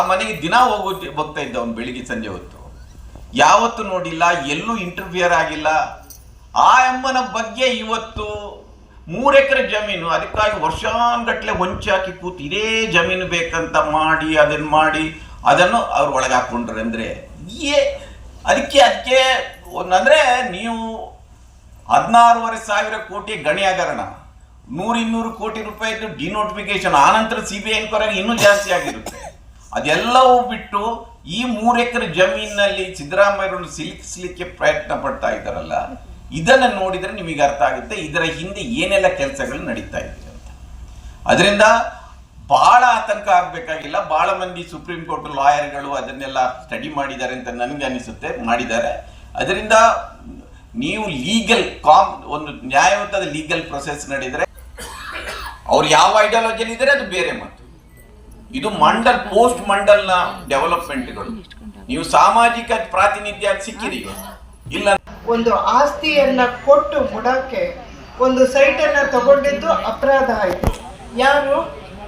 ಆ ಮನೆಗೆ ದಿನ ಹೋಗೋ ಹೋಗ್ತಾ ಇದ್ದ ಅವನು ಬೆಳಿಗ್ಗೆ ಸಂಜೆ ಹೊತ್ತು. ಯಾವತ್ತು ನೋಡಿಲ್ಲ, ಎಲ್ಲೂ ಇಂಟರ್ಫಿಯರ್ ಆಗಿಲ್ಲ. ಆ ಅಮ್ಮನ ಬಗ್ಗೆ ಇವತ್ತು ಮೂರು ಎಕರೆ ಜಮೀನು, ಅದಕ್ಕಾಗಿ ವರ್ಷಾನ್ಗಟ್ಲೆ ಹೊಂಚಾಕಿ ಕೂತು ಇದೇ ಜಮೀನು ಬೇಕಂತ ಮಾಡಿ ಅದನ್ನು ಮಾಡಿ, ಅದನ್ನು ಅವ್ರು ಒಳಗೆ ಹಾಕೊಂಡ್ರು ಅಂದ್ರೆ ಏ, ಅದಕ್ಕೆ ಅದಕ್ಕೆ ಒಂದಂದ್ರೆ ನೀವು ಹದಿನಾರೂವರೆ ಸಾವಿರ ಕೋಟಿ ಗಣಿ ಹಗರಣ ನೂರು ಇನ್ನೂರು ಕೋಟಿ ರೂಪಾಯಿದು ಡಿನೋಟಿಫಿಕೇಶನ್ ಆನಂತರ ಸಿ ಬಿ ಐ ಇನ್ನೂ ಜಾಸ್ತಿ ಆಗಿರುತ್ತೆ. ಅದೆಲ್ಲವೂ ಬಿಟ್ಟು ಈ ಮೂರು ಎಕರೆ ಜಮೀನಿನಲ್ಲಿ ಸಿದ್ದರಾಮಯ್ಯರನ್ನು ಸಿಲುಕಿಸ್ಲಿಕ್ಕೆ ಪ್ರಯತ್ನ ಪಡ್ತಾ ಇದ್ದಾರಲ್ಲ, ಇದನ್ನು ನೋಡಿದರೆ ನಿಮಗೆ ಅರ್ಥ ಆಗುತ್ತೆ, ಇದರ ಹಿಂದೆ ಏನೆಲ್ಲ ಕೆಲಸಗಳು ನಡೀತಾ ಇದೆ ಅಂತ. ಅದರಿಂದ ಬಹಳ ಆತಂಕ ಆಗಬೇಕಾಗಿಲ್ಲ, ಬಹಳ ಮಂದಿ ಸುಪ್ರೀಂ ಕೋರ್ಟ್ ಲಾಯರ್ಗಳು ಅದನ್ನೆಲ್ಲ ಸ್ಟಡಿ ಮಾಡಿದ್ದಾರೆ ಅಂತ ನನಗೆ ಅನಿಸುತ್ತೆ, ಮಾಡಿದ್ದಾರೆ. ಅದರಿಂದ ನೀವು ಲೀಗಲ್ ಕಾಮ್, ಒಂದು ನ್ಯಾಯವಂತದ ಲೀಗಲ್ ಪ್ರೊಸೆಸ್ ನಡೆದರೆ, ಅವ್ರು ಯಾವ ಐಡಿಯಾಲಜಿಯಲ್ಲಿ ಇದ್ದಾರೆ ಅದು ಬೇರೆ ಮಾತು. ಇದು ಮಂಡಲ್, ಪೋಸ್ಟ್ ಮಂಡಲ್ನ ಡೆವಲಪ್ಮೆಂಟ್ಗಳು. ನೀವು ಸಾಮಾಜಿಕ ಪ್ರಾತಿನಿಧ್ಯ ಸಿಕ್ಕಿರಿ. ಇಲ್ಲ. ಒಂದು ಆಸ್ತಿಯನ್ನ ಕೊಟ್ಟು ಮುಡಕ್ಕೆ ಒಂದು ಸೈಟನ್ನ ತಗೊಂಡಿದ್ದು ಅಪರಾಧ ಆಯ್ತು. ಯಾರು?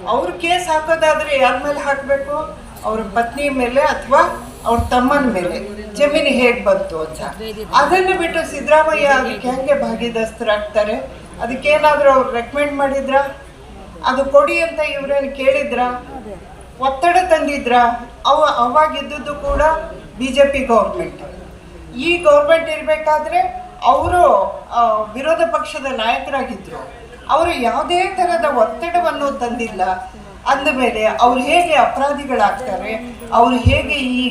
ಅವ್ರ ಕೇಸ್ ಹಾಕೋದಾದ್ರೆ ಯಾರ ಮೇಲೆ ಹಾಕಬೇಕು? ಅವ್ರ ಪತ್ನಿ ಮೇಲೆ ಅಥವಾ ಅವ್ರ ತಮ್ಮನ ಮೇಲೆ? ಜಮೀನು ಹೇಗೆ ಬಂತು ಅಂತ. ಅದನ್ನು ಬಿಟ್ಟು ಸಿದ್ದರಾಮಯ್ಯ ಅದಕ್ಕೆ ಹೆಂಗೆ ಭಾಗಿದಸ್ತರಾಗ್ತಾರೆ? ಅದಕ್ಕೇನಾದ್ರೂ ಅವ್ರು ರೆಕಮೆಂಡ್ ಮಾಡಿದ್ರ? ಅದು ಕೊಡಿ ಅಂತ ಇವ್ರೇನು ಕೇಳಿದ್ರ? ಒತ್ತಡ ತಂದಿದ್ರ ಅವ ಅವಾಗಿದ್ದದ್ದು ಕೂಡ ಬಿ ಜೆ ಪಿ ಗೌರ್ಮೆಂಟ್ ಈ ಗೌರ್ಮೆಂಟ್ ಇರಬೇಕಾದ್ರೆ ಅವರು ವಿರೋಧ ಪಕ್ಷದ ನಾಯಕರಾಗಿದ್ದರು ಅವರು ಯಾವುದೇ ಥರದ ಒತ್ತಡವನ್ನು ತಂದಿಲ್ಲ. ಅಂದಮೇಲೆ ಅವ್ರು ಹೇಗೆ ಅಪರಾಧಿಗಳಾಗ್ತಾರೆ ಅವರು ಹೇಗೆ ಈ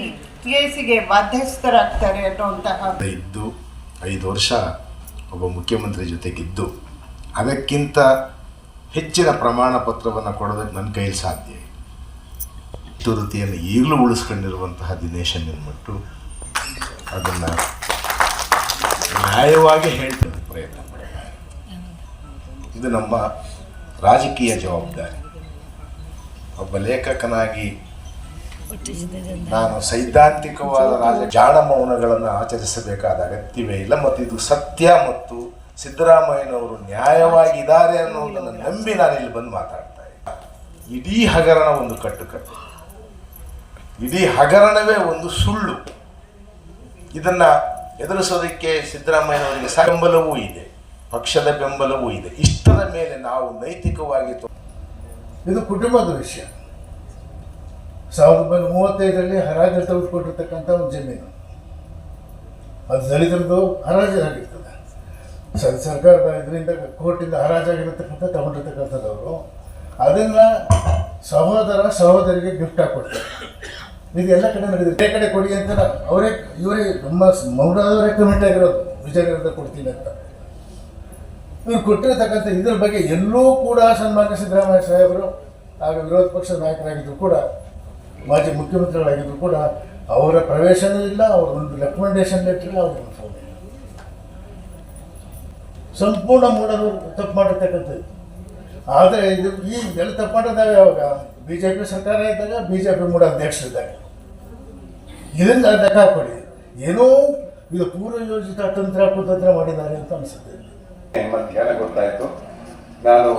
ಕೇಸಿಗೆ ಬಾಧ್ಯಸ್ಥರಾಗ್ತಾರೆ ಅನ್ನುವಂತಹ ಇದ್ದು ಐದು ವರ್ಷ ಒಬ್ಬ ಮುಖ್ಯಮಂತ್ರಿ ಜೊತೆಗಿದ್ದು ಅದಕ್ಕಿಂತ ಹೆಚ್ಚಿನ ಪ್ರಮಾಣ ಪತ್ರವನ್ನು ಕೊಡೋದಕ್ಕೆ ನನ್ನ ಕೈಯಲ್ಲಿ ಸಾಧ್ಯ ತುರತಿಯನ್ನು ಈಗಲೂ ಉಳಿಸ್ಕೊಂಡಿರುವಂತಹ ದಿನೇಶ್ ಮಟ್ಟು ಅದನ್ನು ನ್ಯಾಯವಾಗಿ ಹೇಳ್ತೇನೆ ಪ್ರಯತ್ನ ಇದು ನಮ್ಮ ರಾಜಕೀಯ ಜವಾಬ್ದಾರಿ. ಒಬ್ಬ ಲೇಖಕನಾಗಿ ನಾನು ಸೈದ್ಧಾಂತಿಕವಾದ ರಾಜ ಜಾಣ ಮೌನಗಳನ್ನು ಆಚರಿಸಬೇಕಾದ ಅಗತ್ಯವೇ ಇಲ್ಲ ಮತ್ತು ಇದು ಸತ್ಯ ಮತ್ತು ಸಿದ್ದರಾಮಯ್ಯನವರು ನ್ಯಾಯವಾಗಿದ್ದಾರೆ ಅನ್ನೋದನ್ನು ನಂಬಿ ನಾನು ಇಲ್ಲಿ ಬಂದು ಮಾತಾಡ್ತಾ ಇದ್ದೆ ಇಡೀ ಹಗರಣ ಒಂದು ಕಟ್ಟುಕತೆ ಇಡೀ ಹಗರಣವೇ ಒಂದು ಸುಳ್ಳು. ಇದನ್ನು ಎದುರಿಸೋದಕ್ಕೆ ಸಿದ್ದರಾಮಯ್ಯನವರಿಗೆ ಬೆಂಬಲವೂ ಇದೆ, ಪಕ್ಷದ ಬೆಂಬಲವೂ ಇದೆ. ಇಷ್ಟದ ಮೇಲೆ ನಾವು ನೈತಿಕವಾಗಿ ಇದು ಕುಟುಂಬದ ವಿಷಯ. ಸಾವಿರದ ಒಂಬೈನೂರ ಮೂವತ್ತೈದರಲ್ಲಿ ಹರಾಜು ತೆಗೆದುಕೊಂಡಿರ್ತಕ್ಕಂಥ ಒಂದು ಜಮೀನು. ಅದು ದಲಿತರದ್ದು ಹರಾಜಾಗಿರ್ತದೆ. ಸರ್ಕಾರದ ಇದರಿಂದ ಕೋರ್ಟಿಂದ ಹರಾಜಾಗಿರತಕ್ಕಂಥ ತಗೊಂಡಿರ್ತಕ್ಕಂಥದ್ದವರು, ಅದನ್ನು ಸಹೋದರ ಸಹೋದರಿಗೆ ಗಿಫ್ಟ್ ಹಾಕೊಡ್ತಾರೆ. ಇದು ಎಲ್ಲ ಕಡೆ ನಡೆದಿದೆ ಬೇರೆ ಕಡೆ ಕೊಡಿ ಅಂತ ಅವರೇ ಇವರೇ ತುಂಬ ಮೌನದವರೇ ಕಮಿಟಿ ಆಗಿರೋದು ವಿಜಯನಗರದ ಕೊಡ್ತೀನಿ ಅಂತ. ಇವ್ರು ಕೊಟ್ಟಿರತಕ್ಕಂಥ ಇದ್ರ ಬಗ್ಗೆ ಎಲ್ಲೂ ಕೂಡ ಸನ್ಮಾನ್ಯ ಸಿದ್ದರಾಮಯ್ಯ ಸಾಹೇಬರು ಆಗ ವಿರೋಧ ಪಕ್ಷದ ನಾಯಕರಾಗಿದ್ದರೂ ಕೂಡ, ಮಾಜಿ ಮುಖ್ಯಮಂತ್ರಿಗಳಾಗಿದ್ರು ಕೂಡ, ಅವರ ಪ್ರವೇಶನೂ ಇಲ್ಲ, ಅವರ ಒಂದು ರೆಕಮೆಂಡೇಶನ್ ಲೆಟರ್ ಅವ್ರಿಗೆ ಅವ್ರ ಫೋನ್ ಇಲ್ಲ. ಸಂಪೂರ್ಣ ಮೂಡಲು ತಪ್ಪು ಮಾಡಿರ್ತಕ್ಕಂಥದ್ದು. ಆದರೆ ಇದು ಈ ಎಲ್ಲ ತಪ್ಪು ಮಾಡೋದಾವೆ ಯಾವಾಗ ಬಿ ಜೆ ಪಿ ಸರ್ಕಾರ ಇದ್ದಾಗ ಬಿ ಜೆ ಪಿ ಮೂಡ ಅಧ್ಯಕ್ಷರಿದ್ದಾಗ ಇದರಿಂದ ಲೆಕ್ಕ ಹಾಕೊಳ್ಳಿ ಏನೋ ಇದು ಪೂರ್ವಯೋಜಿತ ತಂತ್ರ, ಕುತಂತ್ರ ಮಾಡಿದ್ದಾರೆ ಅಂತ ಅನಿಸುತ್ತೆ ಮಧ್ಯಾಹ್ನ ಗೊತ್ತಾಯ್ತು? ನಾನು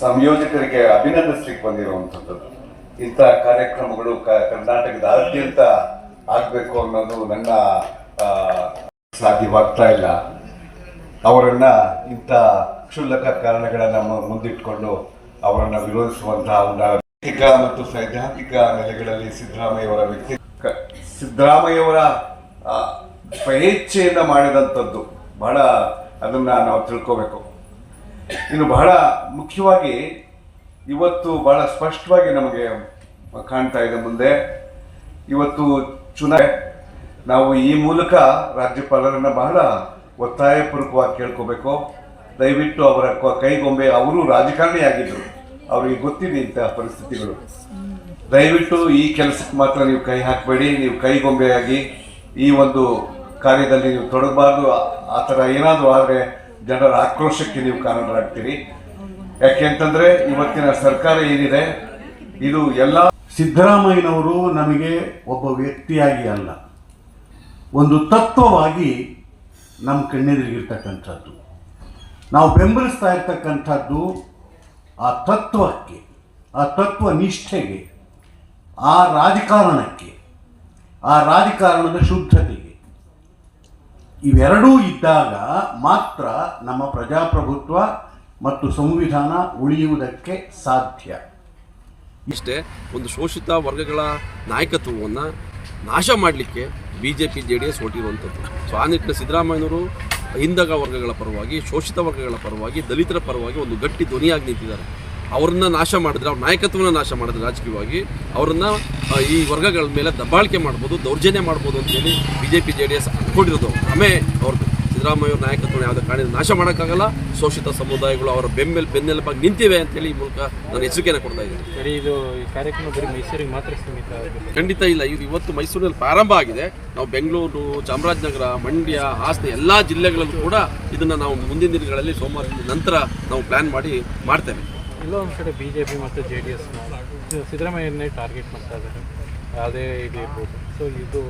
ಸಂಯೋಜಕರಿಗೆ ಅಭಿನಂದಿಸ್ಲಿಕ್ಕೆ ಬಂದಿರುವಂಥದ್ದು. ಇಂಥ ಕಾರ್ಯಕ್ರಮಗಳು ಕ- ಕರ್ನಾಟಕದಾದ್ಯಂತ ಆಗಬೇಕು ಅನ್ನೋದು ನನ್ನ ಸಾಧ್ಯವಾಗ್ತಾ ಇಲ್ಲ. ಅವರನ್ನು ಇಂಥ ಕ್ಷುಲ್ಲಕ ಕಾರಣಗಳನ್ನ ಮುಂದಿಟ್ಕೊಂಡು ಅವರನ್ನ ವಿರೋಧಿಸುವಂತಹ ಒಂದು ವ್ಯಕ್ತಿಕ ಮತ್ತು ಸೈದ್ಧಾಂತಿಕ ನೆಲೆಗಳಲ್ಲಿ ಸಿದ್ದರಾಮಯ್ಯವರ ವ್ಯಕ್ತಿ ಸಿದ್ದರಾಮಯ್ಯವರ ಸ್ವೇಚ್ಛೆಯಿಂದ ಮಾಡಿದಂಥದ್ದು ಬಹಳ ಅದನ್ನ ನಾವು ತಿಳ್ಕೋಬೇಕು. ಇನ್ನು ಬಹಳ ಮುಖ್ಯವಾಗಿ ಇವತ್ತು ಬಹಳ ಸ್ಪಷ್ಟವಾಗಿ ನಮಗೆ ಕಾಣ್ತಾ ಇದೆ ಮುಂದೆ. ಇವತ್ತು ಚುನಾವಣೆ, ನಾವು ಈ ಮೂಲಕ ರಾಜ್ಯಪಾಲರನ್ನ ಬಹಳ ಒತ್ತಾಯಪೂರ್ವಕವಾಗಿ ಕೇಳ್ಕೋಬೇಕು. ದಯವಿಟ್ಟು ಅವರ ಕೈಗೊಂಬೆ, ಅವರು ರಾಜಕಾರಣಿ ಆಗಿದ್ರು ಅವರಿಗೆ ಗೊತ್ತಿದೆ ಇಂತಹ ಪರಿಸ್ಥಿತಿಗಳು. ದಯವಿಟ್ಟು ಈ ಕೆಲಸಕ್ಕೆ ಮಾತ್ರ ನೀವು ಕೈ ಹಾಕಬೇಡಿ, ನೀವು ಕೈಗೊಂಬೆಯಾಗಿ ಈ ಒಂದು ಕಾರ್ಯದಲ್ಲಿ ನೀವು ತೊಡಗಬಾರ್ದು. ಆ- ಥರ ಏನಾದರೂ ಆದರೆ ಜನರ ಆಕ್ರೋಶಕ್ಕೆ ನೀವು ಕಾರಣರಾಗ್ತೀರಿ. ಯಾಕೆಂತಂದರೆ ಇವತ್ತಿನ ಸರ್ಕಾರ ಏನಿದೆ, ಇದು ಎಲ್ಲ ಸಿದ್ದರಾಮಯ್ಯನವರು ನಮಗೆ ಒಬ್ಬ ವ್ಯಕ್ತಿಯಾಗಿ ಅಲ್ಲ. ಒಂದು ತತ್ವವಾಗಿ ನಮ್ಮ ಕಣ್ಣೆದುರಿಗಿರ್ತಕ್ಕಂಥದ್ದು. ನಾವು ಬೆಂಬಲಿಸ್ತಾ ಇರ್ತಕ್ಕಂಥದ್ದು ಆ ತತ್ವಕ್ಕೆ, ಆ ತತ್ವ ನಿಷ್ಠೆಗೆ, ಆ ರಾಜಕಾರಣಕ್ಕೆ, ಆ ರಾಜಕಾರಣದ ಶುದ್ಧತೆಗೆ ಇವೆರಡೂ ಇದ್ದಾಗ ಮಾತ್ರ ನಮ್ಮ ಪ್ರಜಾಪ್ರಭುತ್ವ ಮತ್ತು ಸಂವಿಧಾನ ಉಳಿಯುವುದಕ್ಕೆ ಸಾಧ್ಯ. ಇಷ್ಟೇ, ಒಂದು ಶೋಷಿತ ವರ್ಗಗಳ ನಾಯಕತ್ವವನ್ನು ನಾಶ ಮಾಡಲಿಕ್ಕೆ B J P J D S ಹೊರಟಿರುವಂಥದ್ದು. So ಸಿದ್ದರಾಮಯ್ಯನವರು ಹಿಂದಗ ವರ್ಗಗಳ ಪರವಾಗಿ, ಶೋಷಿತ ವರ್ಗಗಳ ಪರವಾಗಿ, ದಲಿತರ ಪರವಾಗಿ ಒಂದು ಗಟ್ಟಿ ಧ್ವನಿಯಾಗಿ ನಿಂತಿದ್ದಾರೆ. ಅವ್ರನ್ನ ನಾಶ ಮಾಡಿದ್ರೆ, ಅವ್ರ ನಾಯಕತ್ವನ ನಾಶ ಮಾಡಿದ್ರೆ ರಾಜಕೀಯವಾಗಿ ಅವರನ್ನು ಈ ವರ್ಗಗಳ ಮೇಲೆ ದಬ್ಬಾಳಿಕೆ ಮಾಡ್ಬೋದು, ದೌರ್ಜನ್ಯ ಮಾಡ್ಬೋದು ಅಂತೇಳಿ B J P J D S ಅಂದ್ಕೊಂಡಿರೋದು. ಆಮೇಲೆ ಅವ್ರದ್ದು. ಸಿದ್ದರಾಮಯ್ಯ ಅವರ ನಾಯಕತ್ವನ ಯಾವುದೇ ಕಾರಣ ನಾಶ ಮಾಡೋಕ್ಕಾಗಲ್ಲ. ಶೋಷಿತ ಸಮುದಾಯಗಳು ಅವರ ಬೆಂಬಲ ಬೆನ್ನೆಲುಬಾಗಿ ನಿಂತಿವೆ ಅಂತೇಳಿ ಈ ಮೂಲಕ ನಾನು ಎಚ್ಚರಿಕೆಯನ್ನು ಕೊಡ್ತಾ ಇದ್ದೀನಿ. ಸರಿ ಇದು ಈ ಕಾರ್ಯಕ್ರಮ ಬರೀ ಮೈಸೂರಿಗೆ ಮಾತ್ರ ಸೀಮಿತ ಖಂಡಿತ ಇಲ್ಲ. ಇದು ಇವತ್ತು ಮೈಸೂರಿನಲ್ಲಿ ಪ್ರಾರಂಭ ಆಗಿದೆ. ನಾವು ಬೆಂಗಳೂರು ಚಾಮರಾಜನಗರ ಮಂಡ್ಯ ಹಾಸನ ಎಲ್ಲ ಜಿಲ್ಲೆಗಳಲ್ಲೂ ಕೂಡ ಇದನ್ನು ನಾವು ಮುಂದಿನ ದಿನಗಳಲ್ಲಿ ಸೋಮವಾರ ನಂತರ ನಾವು ಪ್ಲ್ಯಾನ್ ಮಾಡಿ ಮಾಡ್ತೇವೆ. ಎಲ್ಲೋ ಒಂದು ಕಡೆ ಬಿ ಜೆ ಪಿ ಮತ್ತು ಜೆ ಡಿ ಎಸ್ ಸಿದ್ದರಾಮಯ್ಯನ್ನೇ ಟಾರ್ಗೆಟ್ ಮಾಡ್ತಾ ಇದ್ದಾರೆ. ಯಾವುದೇ ಇದು ಇರ್ಬೋದು. ಸೊ ಇದು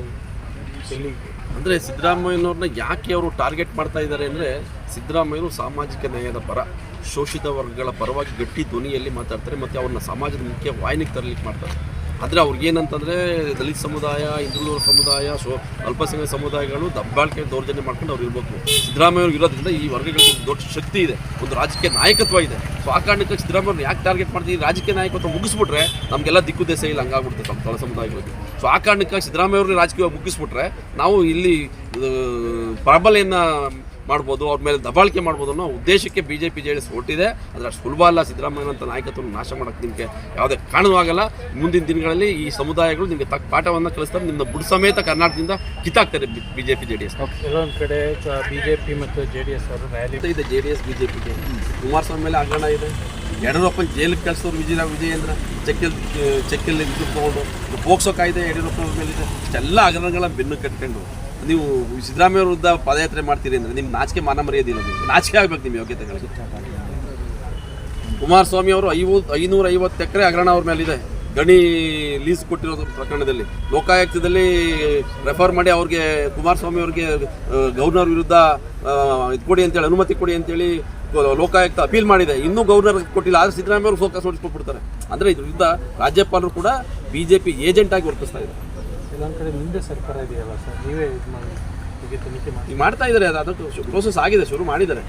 ಎಲ್ಲಿ ಅಂದರೆ ಸಿದ್ದರಾಮಯ್ಯನವ್ರನ್ನ ಯಾಕೆ ಅವರು ಟಾರ್ಗೆಟ್ ಮಾಡ್ತಾ ಇದ್ದಾರೆ ಅಂದರೆ ಸಿದ್ದರಾಮಯ್ಯರು ಸಾಮಾಜಿಕ ನ್ಯಾಯದ ಪರ, ಶೋಷಿತ ವರ್ಗಗಳ ಪರವಾಗಿ ಗಟ್ಟಿ ಧ್ವನಿಯಲ್ಲಿ ಮಾತಾಡ್ತಾರೆ ಮತ್ತು ಅವ್ರನ್ನ ಸಮಾಜದ ಮುಖ್ಯ ವಾಹಿನಿಗೆ ತರಲಿಕ್ಕೆ ಮಾಡ್ತಾರೆ. ಆದರೆ ಅವ್ರಿಗೇನಂತಂದರೆ ದಲಿತ ಸಮುದಾಯ ಹಿಂದೂ ಸಮುದಾಯ ಸೊ ಅಲ್ಪಸಂಖ್ಯಾತ ಸಮುದಾಯಗಳು ದಬ್ಬಾಳಿಕೆ ದೌರ್ಜನ್ಯ ಮಾಡ್ಕೊಂಡು ಅವ್ರು ಇರಬೇಕು ಸಿದ್ದರಾಮಯ್ಯ ಇರೋದ್ರಿಂದ ಈ ವರ್ಗಗಳಿಗೆ ದೊಡ್ಡ ಶಕ್ತಿ ಇದೆ, ಒಂದು ರಾಜಕೀಯ ನಾಯಕತ್ವ ಇದೆ. ಸೊ ಆ ಕಾರಣಕ್ಕೆ ಸಿದ್ದರಾಮಯ್ಯ ಯಾಕೆ ಟಾರ್ಗೆಟ್ ಮಾಡ್ತೀವಿ ರಾಜಕೀಯ ನಾಯಕತ್ವ ಮುಗಿಸ್ಬಿಟ್ರೆ ನಮಗೆಲ್ಲ ದಿಕ್ಕು ದೇಶ ಇಲ್ಲ, ಹಂಗಾಗ್ಬಿಡುತ್ತೆ ನಮ್ಮ ತಳ ಸಮುದಾಯಗಳಿಗೆ. ಸೊ ಆ ಕಾರಣಕ್ಕೆ ಸಿದ್ದರಾಮಯ್ಯವ್ರನ್ನ ರಾಜಕೀಯವಾಗಿ ಮುಗಿಸ್ಬಿಟ್ರೆ ನಾವು ಇಲ್ಲಿ ಪ್ರಾಬಲ್ಯನ ಮಾಡ್ಬೋದು ಅವ್ರ ಮೇಲೆ ದಬಾಳಿಕೆ ಮಾಡ್ಬೋದು ಅನ್ನೋ ಉದ್ದೇಶಕ್ಕೆ B J P J D S ಹೊರಟಿದೆ. ಅದರ ಸುಲಭ ಅಲ್ಲ ಸಿದ್ದರಾಮಯ್ಯನಂತ ನಾಯಕತ್ವವನ್ನು ನಾಶ ಮಾಡೋಕ್ಕೆ ನಿಮಗೆ ಯಾವುದೇ ಕಾರಣವಾಗಲ್ಲ ಮುಂದಿನ ದಿನಗಳಲ್ಲಿ ಈ ಸಮುದಾಯಗಳು ನಿಮಗೆ ತಕ್ಕ ಪಾಠವನ್ನು ಕಲಿಸ್ತಾರೆ. ನಿಮ್ಮ ಬುಡ ಸಮೇತ ಕರ್ನಾಟಕದಿಂದ ಕಿತ್ತಾಗ್ತಾರೆ B J P J D S. ಕಡೆ ಬಿ ಜೆ ಪಿ ಮತ್ತು ಜೆ ಡಿ ಎಸ್ ಅವರು ರ್ಯಾಲಿ ಇದೆ J D S B J ಪಿಗೆ ಕುಮಾರಸ್ವಾಮಿ ಮೇಲೆ ಹಗರಣ ಇದೆ. ಯಡಿಯೂರಪ್ಪನ ಜೈಲಿಗೆ ಕಳಿಸೋರು ವಿಜಯ ವಿಜಯೇಂದ್ರ. ಚೆಕ್ಕಲ್ಲಿ ಚೆಕ್ಕಲ್ಲಿ ಇದು ತೊಗೊಂಡು ಪೋಕ್ಸೋ ಕಾಯ್ದೆ ಯಡಿಯೂರಪ್ಪ ಮೇಲಿದೆ ಮೇಲೆ ಇದೆ ಇಷ್ಟೆಲ್ಲ ಹಗರಣಗಳ ಬೆನ್ನು ಕಟ್ಕೊಂಡು ನೀವು ಸಿದ್ದರಾಮಯ್ಯ ವಿರುದ್ಧ ಪಾದಯಾತ್ರೆ ಮಾಡ್ತೀರಿ ಅಂದರೆ ನಿಮ್ಮ ನಾಚಿಕೆ ಮಾನ ಮರ್ಯಾದಿಲ್ಲ ನಾಚಿಕೆ ಆಗ್ಬೇಕು ನಿಮ್ಮ ಯೋಗ್ಯತೆಗಳಿಗೆ. ಕುಮಾರಸ್ವಾಮಿ ಅವರು ಐವತ್ತು ಐನೂರ ಐವತ್ತು ಎಕರೆ ಹಗರಣ ಅವ್ರ ಮೇಲಿದೆ. ಗಣಿ ಲೀಸ್ ಕೊಟ್ಟಿರೋದು ಪ್ರಕರಣದಲ್ಲಿ. ಲೋಕಾಯುಕ್ತದಲ್ಲಿ ರೆಫರ್ ಮಾಡಿ ಅವ್ರಿಗೆ ಕುಮಾರಸ್ವಾಮಿ ಅವ್ರಿಗೆ ಗವರ್ನರ್ ವಿರುದ್ಧ ಇದು ಕೊಡಿ ಅಂತೇಳಿ, ಅನುಮತಿ ಕೊಡಿ ಅಂತೇಳಿ ಲೋಕಾಯುಕ್ತ ಅಪೀಲ್ ಮಾಡಿದೆ. ಇನ್ನೂ ಗೌರ್ನರ್ ಕೊಟ್ಟಿಲ್ಲ, ಆದರೆ ಸಿದ್ದರಾಮಯ್ಯ ಅವರು ಸೋಕಾಸ್ ಹೊಡಿಸ್ಕೊಟ್ಬಿಡ್ತಾರೆ ಅಂದರೆ ಇದ್ರ ವಿರುದ್ಧ ರಾಜ್ಯಪಾಲರು ಕೂಡ ಬಿ ಜೆ ಪಿ ಏಜೆಂಟ್ ಆಗಿ ವರ್ತಿಸ್ತಾ ಇದ್ದಾರೆ. ಎಲ್ಲೊಂದು ಕಡೆ ನಿಮ್ಮದೇ ಸರ್ಕಾರ ಇದೆಯಲ್ಲ ಸರ್? ನೀವೇ ಇದು ಮಾಡಿ ತನಿಖೆ ಮಾಡಿ. ಮಾಡ್ತಾ ಇದ್ದಾರೆ, ಅದು ಅದಕ್ಕೆ ಪ್ರೋಸೆಸ್ ಆಗಿದೆ, ಶುರು ಮಾಡಿದ್ದಾರೆ.